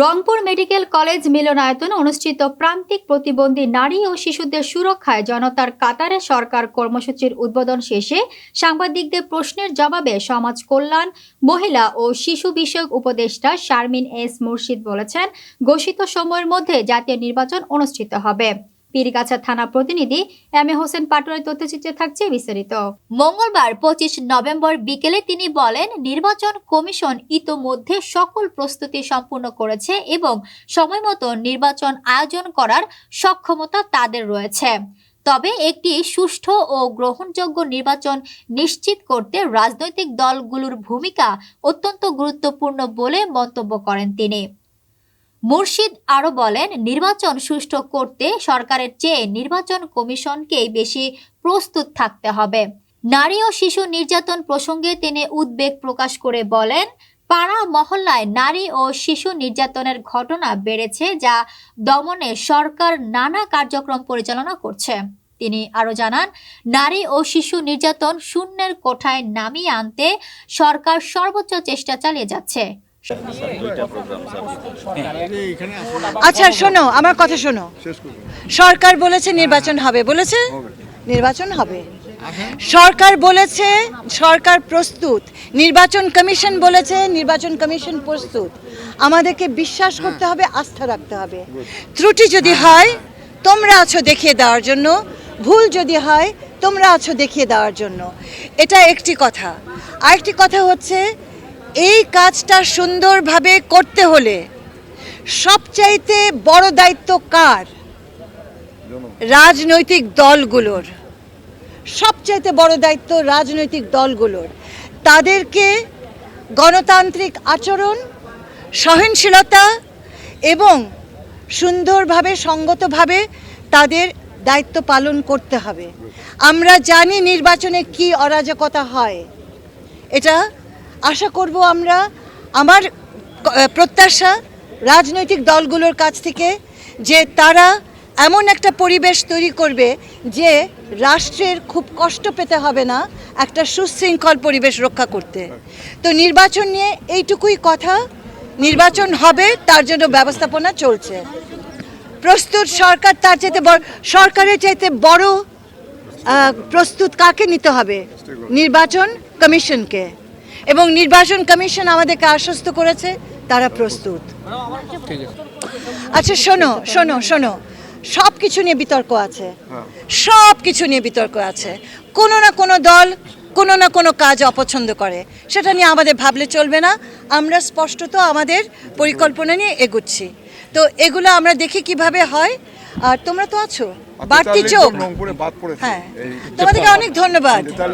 Rangpur medical college মিলনায়তনে অনুষ্ঠিত প্রান্তিক প্রতিবন্ধী নারী ও শিশুদের সুরক্ষায় জনতার কাতারে সরকার কর্মসূচির উদ্বোধন শেষে সাংবাদিকদের প্রশ্নের জবাবে সমাজ কল্যাণ, মহিলা ও শিশু বিষয়ক উপদেষ্টা শারমিন এস মুর্শিদ বলেছেন, ঘোষিত সময়ের মধ্যে জাতীয় নির্বাচন অনুষ্ঠিত হবে। পীরগাছা থানা প্রতিনিধি এম এ হোসেন পাটোয়ারি তথ্যচিত্রে থাকছে বিস্তারিত। মঙ্গলবার পঁচিশ নভেম্বর বিকেলে তিনি বলেন, নির্বাচন কমিশন ইতোমধ্যে সকল প্রস্তুতি সম্পূর্ণ করেছে এবং সময়মতো নির্বাচন আয়োজন করার সক্ষমতা তাদের রয়েছে। তবে একটি সুষ্ঠু ও গ্রহণযোগ্য নির্বাচন নিশ্চিত করতে রাজনৈতিক দলগুলোর ভূমিকা অত্যন্ত গুরুত্বপূর্ণ বলে মন্তব্য করেন তিনি। মুর্শিদ আরও বলেন, নির্বাচন সুষ্ঠু করতে সরকারের চেয়ে নির্বাচন কমিশনকেই বেশি প্রস্তুত থাকতে হবে। নারী ও শিশু নির্যাতন প্রসঙ্গে তিনি উদ্বেগ প্রকাশ করে বলেন, পাড়া মহল্লায় নারী ও শিশু নির্যাতনের ঘটনা বেড়েছে যা দমনে সরকার নানা কার্যক্রম পরিচালনা করছে। তিনি আরও জানান, নারী ও শিশু নির্যাতন শূন্যের কোঠায় নামিয়ে আনতে সরকার সর্বোচ্চ চেষ্টা চালিয়ে যাচ্ছে। আচ্ছা শোনো, আমার কথা শোনো। সরকার বলেছে নির্বাচন হবে। বলেছে? নির্বাচন হবে। সরকার বলেছে, সরকার প্রস্তুত। নির্বাচন কমিশন বলেছে, নির্বাচন কমিশন প্রস্তুত। আমাদেরকে বিশ্বাস করতে হবে, আস্থা রাখতে হবে। ত্রুটি যদি হয়, তোমরা আছো দেখিয়ে দেওয়ার জন্য। ভুল যদি হয়, তোমরা আছো দেখিয়ে দেওয়ার জন্য। এটা একটি কথা। আরেকটি কথা হচ্ছে এই কাজটা সুন্দরভাবে করতে হলে সবচাইতে বড় দায়িত্ব কার? রাজনৈতিক দলগুলোর। সবচাইতে বড় দায়িত্ব রাজনৈতিক দলগুলোর। তাদেরকে গণতান্ত্রিক আচরণ সহনশীলতা এবং সুন্দরভাবে, সঙ্গতভাবে তাদের দায়িত্ব পালন করতে হবে। আমরা জানি নির্বাচনে কি অরাজকতা হয়। এটা আশা করব আমরা আমার প্রত্যাশা রাজনৈতিক দলগুলোর কাছ থেকে যে তারা এমন একটা পরিবেশ তৈরি করবে যে রাষ্ট্রের খুব কষ্ট পেতে হবে না একটা সুশৃঙ্খল পরিবেশ রক্ষা করতে। তো নির্বাচন নিয়ে এইটুকুই কথা নির্বাচন হবে তার জন্য ব্যবস্থাপনা চলছে। প্রস্তুত সরকার তার চাইতে বড় সরকারের চাইতে বড় প্রস্তুত কাকে নিতে হবে? নির্বাচন কমিশনকে। এবং নির্বাচন কমিশন আমাদেরকে আশ্বস্ত করেছে তারা প্রস্তুত। আচ্ছা শোনো শোনো শোনো সব কিছু নিয়ে বিতর্ক আছে। সব কিছু নিয়ে বিতর্ক আছে। কোনো না কোনো দল কোনো না কোনো কাজ অপছন্দ করে। সেটা নিয়ে আমাদের ভাবলে চলবে না। আমরা স্পষ্টত আমাদের পরিকল্পনা নিয়ে এগুচ্ছি। তো এগুলো আমরা দেখি কীভাবে হয়। আর তোমরা তো আছো। বাড়তি চোখ হ্যাঁ। তোমাদেরকে অনেক ধন্যবাদ।